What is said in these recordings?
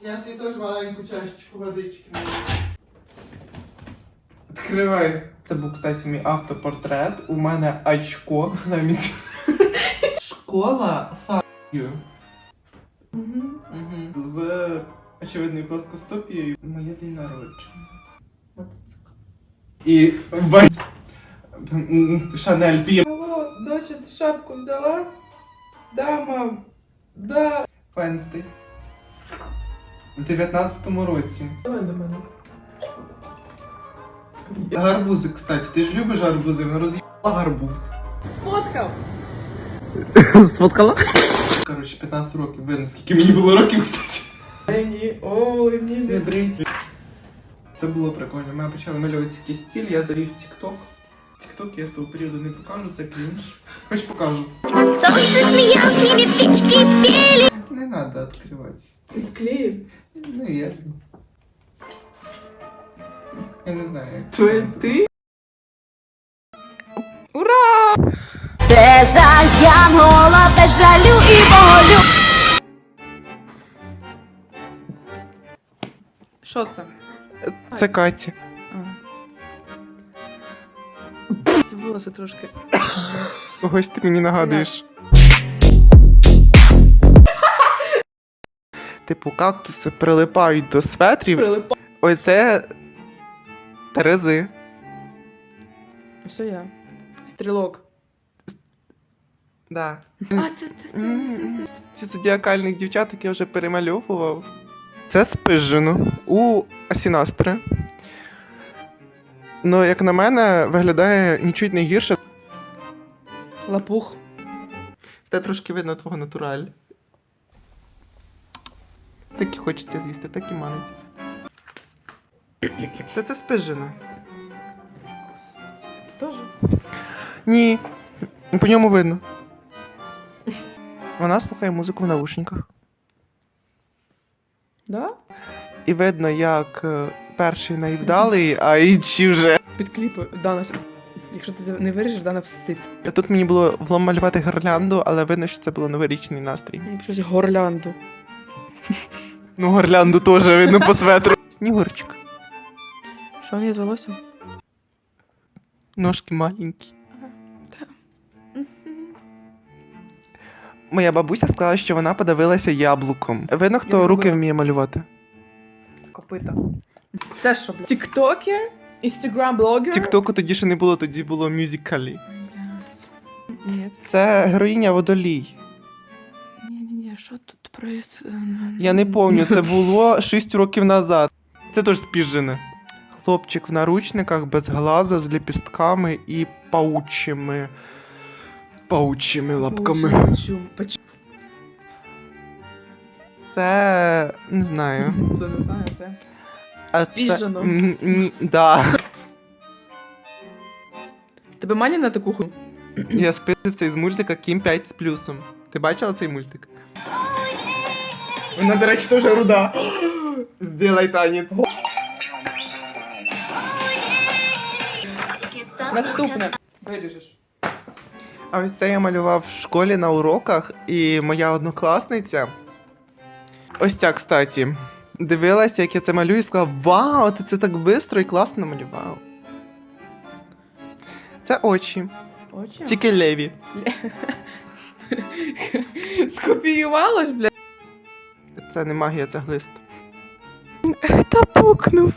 Я собі теж маленьку чашечку водички налью. Відкривай. Це був, кстати, мій автопортрет. У мене очко замість. Школа фаю. Угу. З очевидною плоскостопією. Моє день народження. Мотоцикл. І в... Шанель п'є. Алло, доча, ти шапку взяла? Да, мам. Да. Фенстей. У 19-му році. Давай до мене. Гарбузи, кстати, ти ж любиш гарбузи, вона роз'їбала гарбуз. Сфоткав. Сфоткала? Коротше, 15 років, видно, скільки мені було років, кстати. Ні, ой, ні, Не брить. Це було прикольно. Ми почали малювати якийсь стиль, я завів. TikTok я з того періоду не покажу, це крінж. Хоч покажу. Солнце смеялось, в небе птички пели. Треба відкривати. Ти склеїв? Навірно. Я не знаю, як. Твоє це ти? Без янгола, без жалю і болю. Що це? Це Катя. Це волоси трошки. Когось ти мені нагадуєш. Типу, кактуси прилипають до светрів. Прилипа. Ой, це Терези. Що я? Стрілок. Да. А, це. Ці зодіакальних дівчат, які я вже перемальовував. Це спижено у Асінастри. Ну, як на мене, виглядає нічуть не гірше. Лапух. Те трошки видно твого натураль. Так і хочеться з'їсти, так і манить. Та це спижено. Це теж? Ні. По ньому видно. Вона слухає музику в наушниках. Да? І видно, як е, перший найвдалий, а інші вже. Під кліпи. Дана. Якщо ти не вирішиш, Дана вситься. Тут мені було вламалювати гірлянду, але видно, що це було новорічний настрій. Щось горлянду. Ну, горлянду теж видно по светру. Снігурчик. Що в неї з волоссям? Ножки маленькі. Моя бабуся сказала, що вона подавилася яблуком. Видно, хто Я руки вміє малювати. Копита. Це що, блядь? Тіктокер? Інстаграм блогер? Тіктоку тоді ще не було, тоді було мюзикалі. Це героїня водолій. Ні, що тут проїс? Я не пам'ятаю, це було 6 років назад. Це теж спіжене. Хлопчик в наручниках без глаза з ліпістками і паучими. Паучими лапками. Це не знаю. Це не знаю, це. А Спіжено. Це... М, Ні, да. Тебе манів на таку ху? Я списав цей з мультика Кім 5 з плюсом. Ти бачила цей мультик? Вона, до речі, теж руда. Сделай танець. Наступне. Виріжеш. А ось це я малював в школі на уроках, і моя однокласниця. Ось ця, кстати, дивилася, як я це малюю, і сказала: Вау, ти це так швидко і класно малював. Це очі, Очі? тільки леві. Скопіювала ж, блядь. Це не магія, це глист. Хто пукнув?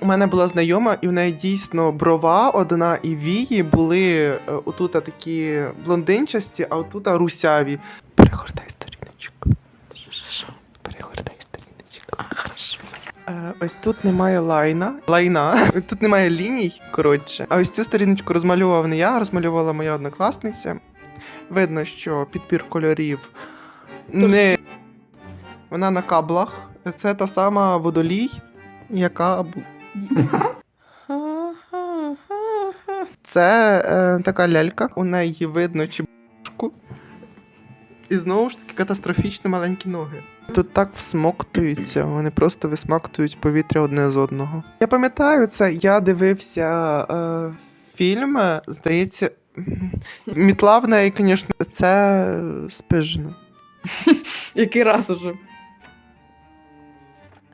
У мене була знайома, і в неї дійсно брова одна і вії були е, отут такі блондинчасті, а отут русяві. Перегортай сторіночку. Перегортай сторіночку. А, хорошо. Е, ось тут немає лайна. Лайна. Тут немає ліній, коротше. А ось цю сторіночку розмалював не я, розмалювала моя однокласниця. Видно, що підбір кольорів не. Вона на каблах. Це та сама водолій, яка Це е, така лялька, у неї видно чебушку. І знову ж таки катастрофічно маленькі ноги. Тут так всмоктуються, вони просто висмактують повітря одне з одного. Я пам'ятаю це, я дивився е, фільм, здається. Мітла в неї, звісно, це спижено. Який раз уже?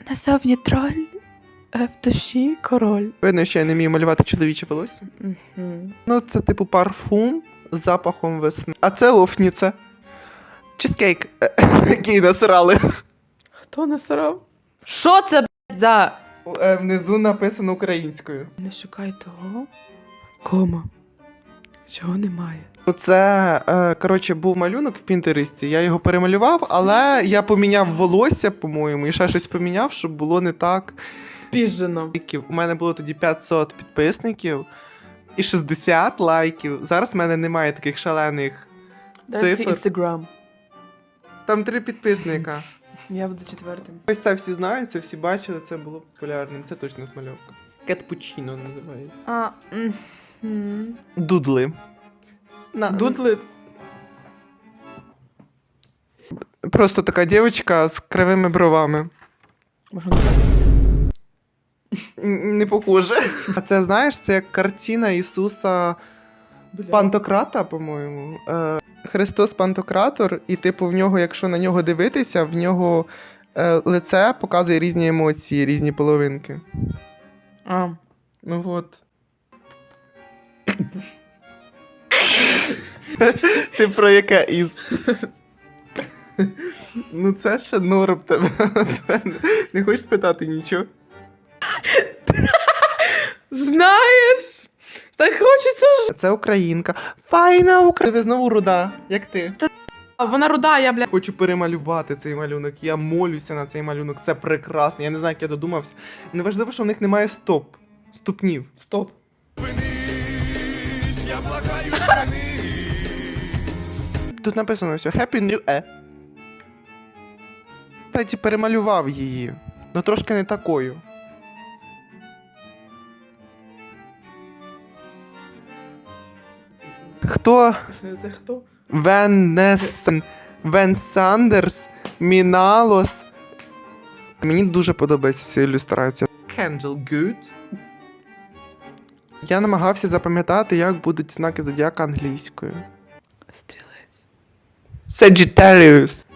назовні троль, е, в душі король. Видно, що я не вмію малювати чоловіче волосся. Ну, це типу парфум з запахом весни. А це офніця. Чизкейк, е, який насрали. Хто насрав? Що це, блядь, за. Е, Внизу написано українською. Не шукай того, кома. Чого немає. Це, е, коротше, був малюнок в Пінтересті. Я його перемалював, але я поміняв волосся, по-моєму, і ще щось поміняв, щоб було не так. Спіжено. У мене було тоді 500 підписників і 60 лайків. Зараз в мене немає таких шалених. Цифр. інстаграм. Там три підписника. Я буду четвертим. Ось це всі знають, це всі бачили, це було популярним. Це точно смальовка. Кетпучіно називається. А, Дудли. На, Дудли. Просто така дівчинка з кривими бровами. Можна не похоже. А це знаєш, це як картина Ісуса Пантократа, по-моєму. Е, Христос Пантократор, і, типу, в нього, якщо на нього дивитися, в нього е, лице показує різні емоції, різні половинки. А, Ну от. Ти про яке із? Ну, це ще норм тебе. Це не- хочеш спитати нічого? Знаєш, так хочеться ж. Це українка. Файна Україна. Ви знову руда, як ти. А, Вона руда, я, бля. Хочу перемалювати цей малюнок. Я молюся на цей малюнок. Це прекрасно. Я не знаю, як я додумався. Неважливо, що в них немає стоп. Ступнів. Стоп. Тут написано все Happy New Year. Кстати, перемалював її. Ну трошки не такою. Хто Це хто? Вен Несен, Вен Сандерс, Міналос. Мені дуже подобається ця ілюстрація. Candle Good. Я намагався запам'ятати, як будуть знаки зодіака англійською. Стрілець. Sagittarius.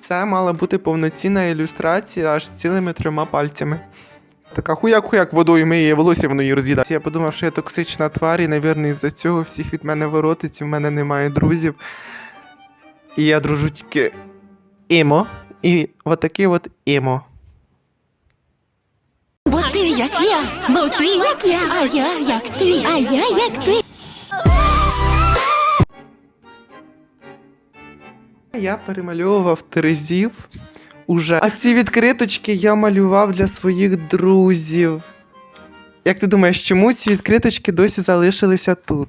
Це мала бути повноцінна ілюстрація аж з цілими трьома пальцями. Така хуяк-хуяк водою миє волосся, воно її роз'їдає. Я подумав, що я токсична тварь, і, навірно, із-за цього всіх від мене воротить, в мене немає друзів. І я дружу тільки імо. І отакий от імо. Ти як я, бо ти як я, а я як ти, а я як ти. Я перемальовував терезів уже. А ці відкриточки я малював для своїх друзів. Як ти думаєш, чому ці відкриточки досі залишилися тут?